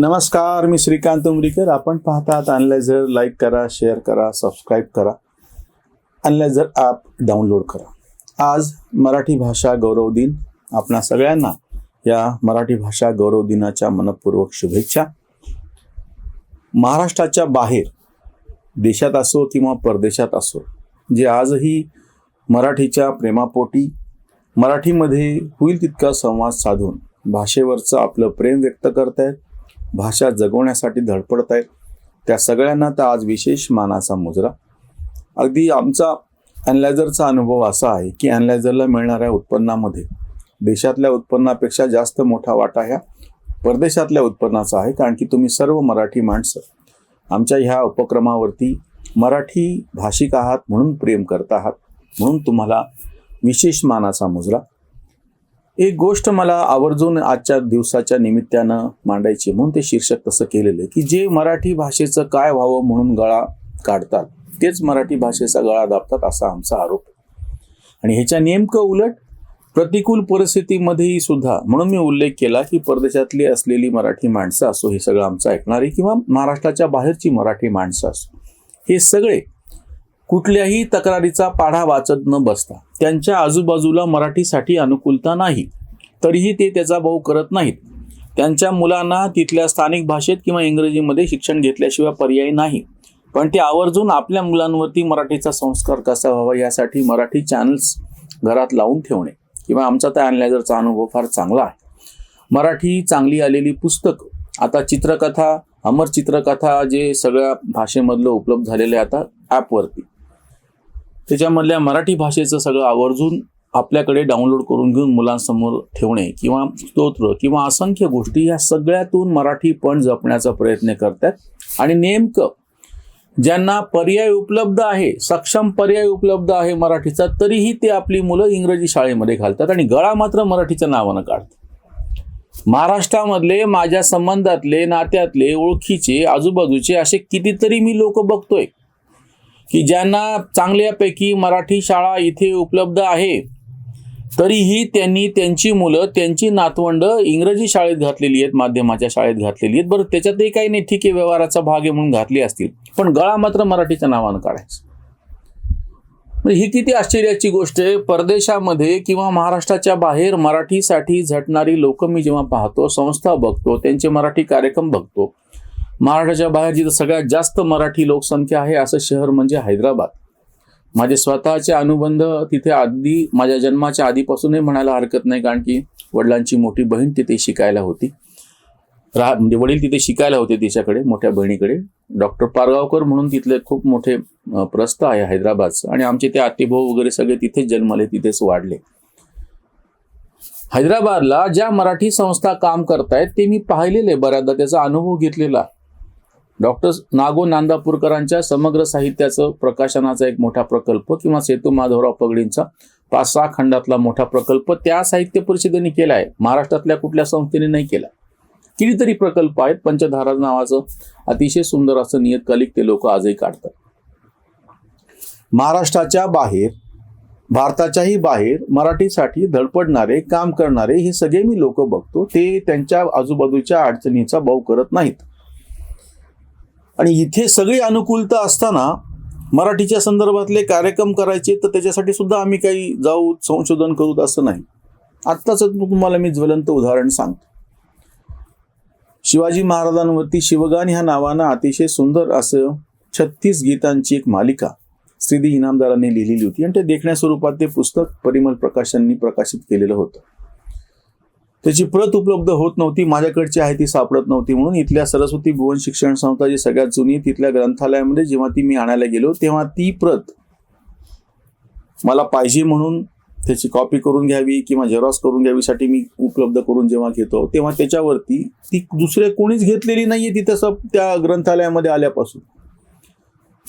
नमस्कार मी श्रीकांत उमरीकर. आपण पाहतात अनलायझर लाईक करा शेअर करा सबस्क्राईब करा. अनलायझर ॲप डाउनलोड करा. आज मराठी भाषा गौरव दिन. आपणा सगळ्यांना या मराठी भाषा गौरव दिनाच्या मनपूर्वक शुभेच्छा. महाराष्ट्राच्या बाहेर देशात असो किंवा परदेशात असो जे आजही मराठीच्या प्रेमापोटी मराठीमध्ये होईल तितका संवाद साधून भाषेवरचं आपलं प्रेम व्यक्त करतायत. भाषा जगवण्यासाठी धडपडत आहेत. त्या सगळ्यांना तर आज विशेष मानाचा मुजरा. अगदी आमचा अनलायझरचा अनुभव असा आहे की अनलायझरला मिळणाऱ्या उत्पन्नामध्ये देशातल्या उत्पन्नापेक्षा जास्त मोठा वाटा ह्या परदेशातल्या उत्पन्नाचा आहे कारण की तुम्ही सर्व मराठी माणसं आमच्या ह्या उपक्रमावरती मराठी भाषिक आहात म्हणून प्रेम करत आहात म्हणून तुम्हाला विशेष मानाचा मुजरा. एक गोष्ट मला आवर्जून आजच्या दिवसाच्या निमित्तानं मांडायची म्हणून ते शीर्षक तसं केलेलं आहे की जे मराठी भाषेचं काय व्हावं म्हणून गळा काढतात तेच मराठी भाषेचा गळा दाबतात असा आमचा आरोप आणि ह्याच्या नेमकं उलट प्रतिकूल परिस्थितीमध्येही सुद्धा म्हणून मी उल्लेख केला की परदेशातली असलेली मराठी माणसं असो हे सगळं आमचं ऐकणारी किंवा महाराष्ट्राच्या बाहेरची मराठी माणसं असो हे सगळे कुठल्याही तक्रारीचा पाढा वाचत न बसता त्यांच्या आजूबाजूला मराठीसाठी अनुकूलता नाही. तरीही ते त्याचा भाऊ करत नाहीत. त्यांच्या मुलांना तिथल्या स्थानिक भाषेत किंवा इंग्रजीमध्ये शिक्षण घेतल्याशिवाय पर्याय नाही. पण ते आवर्जून आपल्या मुलांवरती मराठीचा संस्कार कसा व्हावा यासाठी मराठी चॅनल्स घरात लावून ठेवणे किंवा आमचा त्या अनलायझरचा अनुभव फार चांगला आहे. मराठी चांगली आलेली पुस्तक आता चित्रकथा अमर चित्रकथा जे सगळ्या भाषेमधलं उपलब्ध झालेलं आहे आता ॲपवरती त्याच्यामधल्या मराठी भाषेचं सगळं आवर्जून आपल्याकडे डाउनलोड करून घेऊन मुलांसमोर ठेवणे किंवा स्तोत्र किंवा असंख्य गोष्टी या सगळ्यातून मराठी पण जपण्याचा प्रयत्न करतात. आणि नेमकं ज्यांना पर्याय उपलब्ध आहे सक्षम पर्याय उपलब्ध आहे मराठीचा तरीही ते आपली मुलं इंग्रजी शाळेमध्ये घालतात आणि गळा मात्र मराठीच्या नावानं काढतात. महाराष्ट्रामधले माझ्या संबंधातले नात्यातले ओळखीचे आजूबाजूचे असे कितीतरी मी लोक बघतोय. की ज्यांना चांगल्यापैकी मराठी शाळा इथे उपलब्ध आहे तरीही त्यांनी त्यांची मुलं त्यांची नातवंड इंग्रजी शाळेत घातलेली आहेत माध्यमाच्या शाळेत घातलेली आहेत. बरं त्याच्यातही काही नाही ठीक आहे व्यवहाराचा भाग आहे म्हणून घातली असतील. पण गळा मात्र मराठीच्या नावानं काढायचं. ही किती आश्चर्याची गोष्ट आहे. परदेशामध्ये किंवा महाराष्ट्राच्या बाहेर मराठीसाठी झटणारी लोक मी जेव्हा पाहतो संस्था बघतो त्यांचे मराठी कार्यक्रम बघतो महाराष्ट्राच्या बाहेर जिथं सगळ्यात जास्त मराठी लोकसंख्या आहे असं शहर म्हणजे हैदराबाद. माझे स्वतःचे अनुबंध तिथे आधी माझ्या जन्माच्या आधीपासूनही म्हणायला हरकत नाही कारण की वडिलांची मोठी बहीण तिथे शिकायला होती. रा म्हणजे वडील तिथे शिकायला होते तिच्याकडे मोठ्या बहिणीकडे. डॉक्टर पारगावकर म्हणून तिथले खूप मोठे प्रस्थ आहे हैदराबादचं. आणि आमचे ते आतेभाऊ वगैरे सगळे तिथेच जन्मले तिथेच वाढले. हैदराबादला ज्या मराठी संस्था काम करतायत ते मी पाहिलेले बऱ्याचदा त्याचा अनुभव घेतलेला. डॉक्टर नागो नांदापूरकरांच्या समग्र साहित्याचं प्रकाशनाचा एक मोठा प्रकल्प किंवा सेतू माधवराव पगडींचा पाच सहा खंडातला मोठा प्रकल्प त्या साहित्य परिषदेने केला आहे. महाराष्ट्रातल्या कुठल्या संस्थेने नाही केला. कितीतरी प्रकल्प आहेत. पंचधारा नावाचं अतिशय सुंदर असं नियतकालिक ते लोक आजही काढतात. महाराष्ट्राच्या बाहेर भारताच्याही बाहेर मराठीसाठी धडपडणारे काम करणारे हे सगळे मी लोक बघतो. ते त्यांच्या आजूबाजूच्या अडचणीचा भाव करत नाहीत. आणि इथे सगळी अनुकूलता असताना मराठीच्या संदर्भातले कार्यक्रम करायचे तर त्याच्यासाठी सुद्धा आम्ही काही जाऊ संशोधन करू असं नाही. आत्ताच तुम्हाला मी ज्वलंत उदाहरण सांगतो. शिवाजी महाराजांवरती शिवगान ह्या नावानं अतिशय सुंदर असं छत्तीस गीतांची एक मालिका श्रीदी इनामदारांनी लिहिलेली होती. आणि ते देखण्या स्वरूपात ते पुस्तक परिमल प्रकाशांनी प्रकाशित केलेलं होतं. त्याची प्रत उपलब्ध होत नव्हती माझ्याकडची आहे ती सापडत नव्हती म्हणून इथल्या सरस्वती भुवन शिक्षण संस्था जी सगळ्यात जुनी तिथल्या ग्रंथालयामध्ये जेव्हा ती मी आणायला गेलो तेव्हा ती प्रत मला पाहिजे म्हणून त्याची कॉपी करून घ्यावी किंवा झेरॉक्स करून घ्यावीसाठी मी उपलब्ध करून जेव्हा घेतो तेव्हा त्याच्यावरती ती दुसरे कोणीच घेतलेली नाहीये तिथं तसं त्या ग्रंथालयामध्ये आल्यापासून.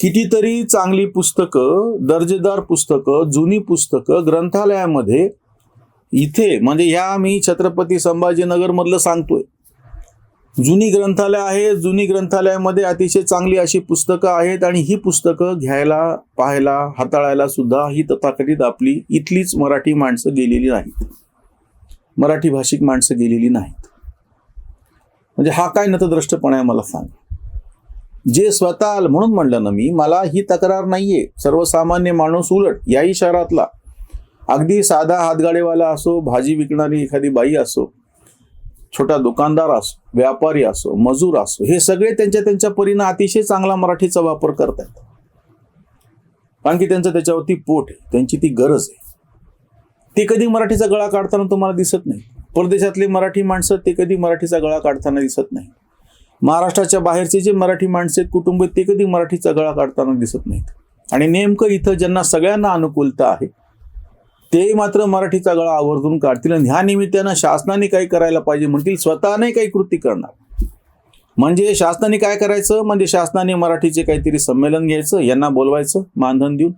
कितीतरी चांगली पुस्तकं दर्जेदार पुस्तकं जुनी पुस्तकं ग्रंथालयामध्ये इथे म्हणजे ह्या मी छत्रपती संभाजीनगर मधलं सांगतोय. जुनी ग्रंथालय आहे जुनी ग्रंथालयामध्ये अतिशय चांगली अशी पुस्तकं आहेत आणि ही पुस्तकं घ्यायला पाहायला हाताळायला सुद्धा ही तथाकथित आपली इथलीच मराठी माणसं गेलेली नाहीत. मराठी भाषिक माणसं गेलेली नाहीत. म्हणजे हा काय नतद्रष्टपणा आहे मला सांग. जे स्वतः म्हणून म्हणलं ना मी मला ही तक्रार नाहीये. सर्वसामान्य माणूस उलट याही शहरातला अगदी साधा हातगाडीवाला असो भाजी विकणारी एखादी बाई असो छोटा दुकानदार असो व्यापारी असो मजूर असो हे सगळे त्यांच्या त्यांच्या परीनं अतिशय चांगला मराठीचा वापर करतात. कारण की त्यांचं त्याच्यावरती पोट आहे त्यांची ती गरज आहे. ते कधी मराठीचा गळा काढताना तुम्हाला दिसत नाही. परदेशातले मराठी माणसं ते कधी मराठीचा गळा काढताना दिसत नाही. महाराष्ट्राच्या बाहेरचे जे मराठी माणसं आहेत कुटुंब आहेत, ते कधी मराठीचा गळा काढताना दिसत नाहीत. आणि नेमकं इथं ज्यांना सगळ्यांना अनुकूलता आहे ते मात्र मराठीचा गळा आवर्जून काढतील आणि ह्या निमित्तानं शासनाने काही करायला पाहिजे म्हणतील स्वतःने काही कृती करणार. म्हणजे शासनाने काय करायचं? म्हणजे शासनाने मराठीचे काहीतरी संमेलन घ्यायचं यांना बोलवायचं मानधन देऊन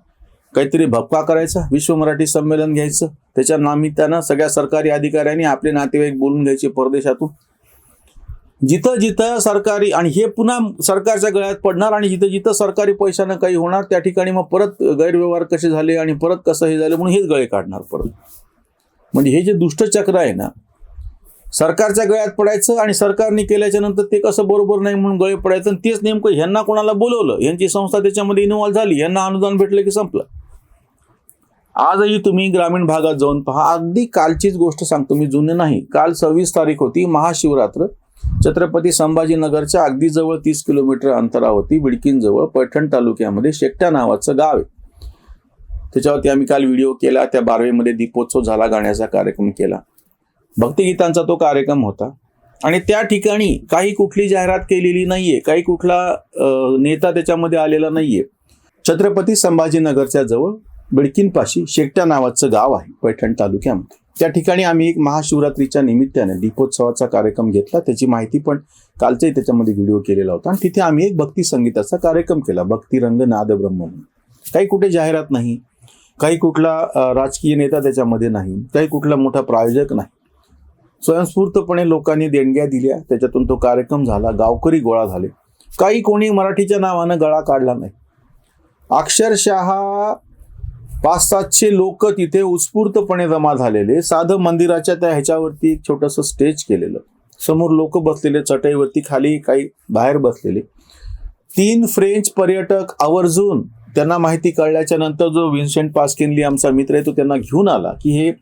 काहीतरी भपका करायचा विश्व मराठी संमेलन घ्यायचं. त्याच्या निमित्तानं सगळ्या सरकारी अधिकाऱ्यांनी आपले नातेवाईक बोलून घ्यायचे परदेशातून. जिथं जिथं सरकारी आणि हे पुन्हा सरकारच्या गळ्यात पडणार आणि जिथं जिथं सरकारी पैशानं काही होणार त्या ठिकाणी मग परत गैरव्यवहार कसे झाले आणि परत कसं हे झालं म्हणून हेच गळे काढणार परत. म्हणजे हे जे दुष्टचक्र आहे ना सरकारच्या गळ्यात पडायचं आणि सरकारने केल्याच्यानंतर ते कसं बरोबर नाही म्हणून गळे पडायचं आणि तेच नेमकं ह्यांना कोणाला बोलवलं? यांची संस्था त्याच्यामध्ये इन्व्हॉल्व्ह झाली यांना अनुदान भेटलं की संपलं. आजही तुम्ही ग्रामीण भागात जाऊन पहा अगदी कालचीच गोष्ट सांगतो मी जुने नाही. काल सव्वीस तारीख होती महाशिवरात्र. छत्रपती संभाजीनगरच्या अगदी जवळ तीस किलोमीटर अंतरावरती बिडकीनजवळ पैठण तालुक्यामध्ये शेकट्या नावाचं गाव आहे. त्याच्यावरती आम्ही काल व्हिडिओ केला त्या बारवेमध्ये दीपोत्सव झाला गाण्याचा कार्यक्रम केला. भक्तिगीतांचा तो कार्यक्रम होता. आणि त्या ठिकाणी काही कुठली जाहिरात केलेली नाहीये काही कुठला नेता त्याच्यामध्ये आलेला नाहीये. छत्रपती संभाजीनगरच्या जवळ बिडकिनपाशी शेकट्या नावाचं गाव आहे पैठण तालुक्यामध्ये. त्या ठिकाणी आम्ही एक महाशिवरात्रीच्या निमित्ताने दीपोत्सवाचा कार्यक्रम घेतला. त्याची माहिती पण कालचाही त्याच्यामध्ये व्हिडिओ केलेला होता. आणि तिथे आम्ही एक भक्ती संगीताचा कार्यक्रम केला. भक्तिरंग नादब्रह्म म्हणून. काही कुठे जाहिरात नाही. काही कुठला राजकीय नेता त्याच्यामध्ये नाही. काही कुठला मोठा प्रायोजक नाही. स्वयंस्फूर्तपणे लोकांनी देणग्या दिल्या. त्याच्यातून तो कार्यक्रम झाला. गावकरी गोळा झाले. काही कोणी मराठीच्या नावानं गळा काढला नाही. अक्षरशः पाच सातशे लोक तिथे उत्स्फूर्तपणे जमा झालेले. साधं मंदिराच्या त्या ह्याच्यावरती एक छोटंसं स्टेज केलेलं. समोर लोक बसलेले चटईवरती खाली काही बाहेर बसलेले. तीन फ्रेंच पर्यटक आवर्जून त्यांना माहिती कळल्याच्या नंतर जो विन्सेंट पास्किनली आमचा मित्र आहे तो त्यांना घेऊन आला की हे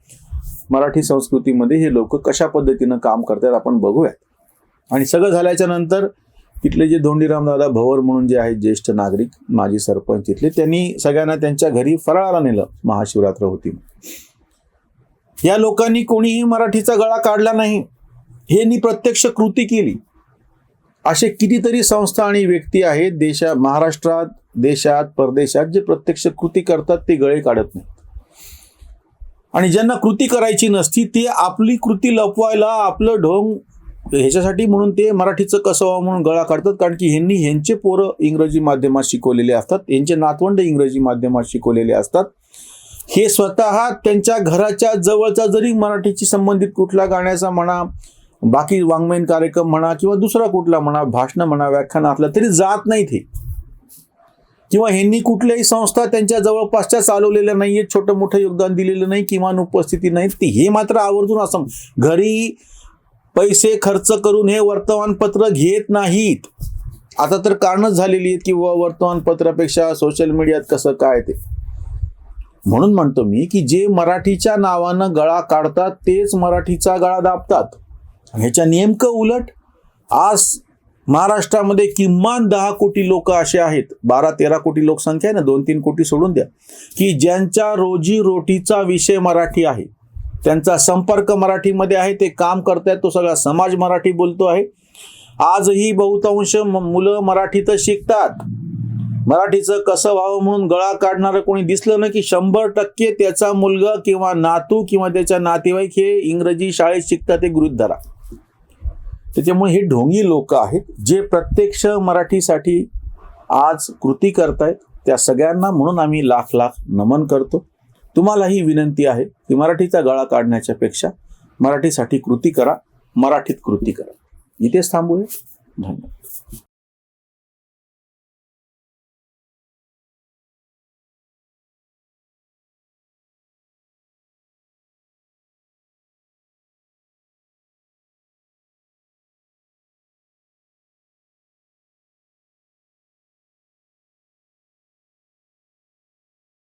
मराठी संस्कृतीमध्ये हे लोक कशा पद्धतीनं काम करतात आपण बघूयात. आणि सगळं झाल्याच्यानंतर तिथले जे धोंडीराम दादा भवर म्हणून जे आहेत ज्येष्ठ नागरिक माजी सरपंच तिथले त्यांनी सगळ्यांना त्यांच्या घरी फराळाला नेलं महाशिवरात्र होती. या लोकांनी कोणीही मराठीचा गळा काढला नाही. हे नी प्रत्यक्ष कृती केली. असे कितीतरी संस्था आणि व्यक्ती आहेत देशा महाराष्ट्रात देशात परदेशात जे प्रत्यक्ष कृती करतात ते गळे काढत नाही आणि ज्यांना कृती करायची नसती ते आपली कृती लपवायला आपलं ढोंग ह्याच्यासाठी म्हणून ते मराठीचं कसं व्हावं म्हणून गळा काढतात कारण की ह्यांनी ह्यांचे पोरं इंग्रजी माध्यमात शिकवलेले असतात यांचे नातवंड इंग्रजी माध्यमात शिकवलेले असतात. हे स्वतः त्यांच्या घराच्या जवळचा जरी मराठीशी संबंधित कुठला गाण्याचा म्हणा बाकी वाङ्मयीन कार्यक्रम म्हणा किंवा दुसरा कुठला म्हणा भाषण म्हणा व्याख्यान असलं तरी जात नाही ते किंवा ह्यांनी कुठल्याही संस्था त्यांच्या जवळपासच्या चालवलेल्या नाहीये छोटं मोठं योगदान दिलेलं नाही किमान उपस्थिती नाही ते हे मात्र आवर्जून असं घरी पैसे खर्च करून हे वर्तमानपत्र घेत नाहीत. आता तर कारणच झालेली आहेत की वर्तमानपत्रापेक्षा सोशल मीडियात कसं काय ते? म्हणून म्हणतो मी की जे मराठीच्या नावानं गळा काढतात तेच मराठीचा गळा दाबतात. ह्याच्या नेमकं उलट आज महाराष्ट्रामध्ये किमान दहा कोटी लोक असे आहेत. बारा तेरा कोटी लोकसंख्या आहे ना दोन तीन कोटी सोडून द्या. की ज्यांच्या रोजी रोटीचा विषय मराठी आहे. त्यांचा संपर्क मराठीमध्ये आहे ते काम करतायत तो सगळा समाज मराठी बोलतो आहे. आजही बहुतांश म- मुलं मराठीतच शिकतात. मराठीचं कसं व्हावं म्हणून गळा काढणारं कोणी दिसलं ना की शंभर टक्के त्याचा मुलगा किंवा नातू किंवा त्याच्या नातेवाईक हे इंग्रजी शाळेत शिकतात ते गृहित धरा त्याच्यामुळे हे ढोंगी लोक आहेत जे प्रत्यक्ष मराठीसाठी आज कृती करतायत. त्या सगळ्यांना म्हणून आम्ही लाख लाख नमन करतो. तुम्हालाही विनंती आहे की मराठीचा गळा काढण्याच्या पेक्षा मराठीसाठी कृती करा मराठीत कृती करा. इथेच थांबूया. धन्यवाद.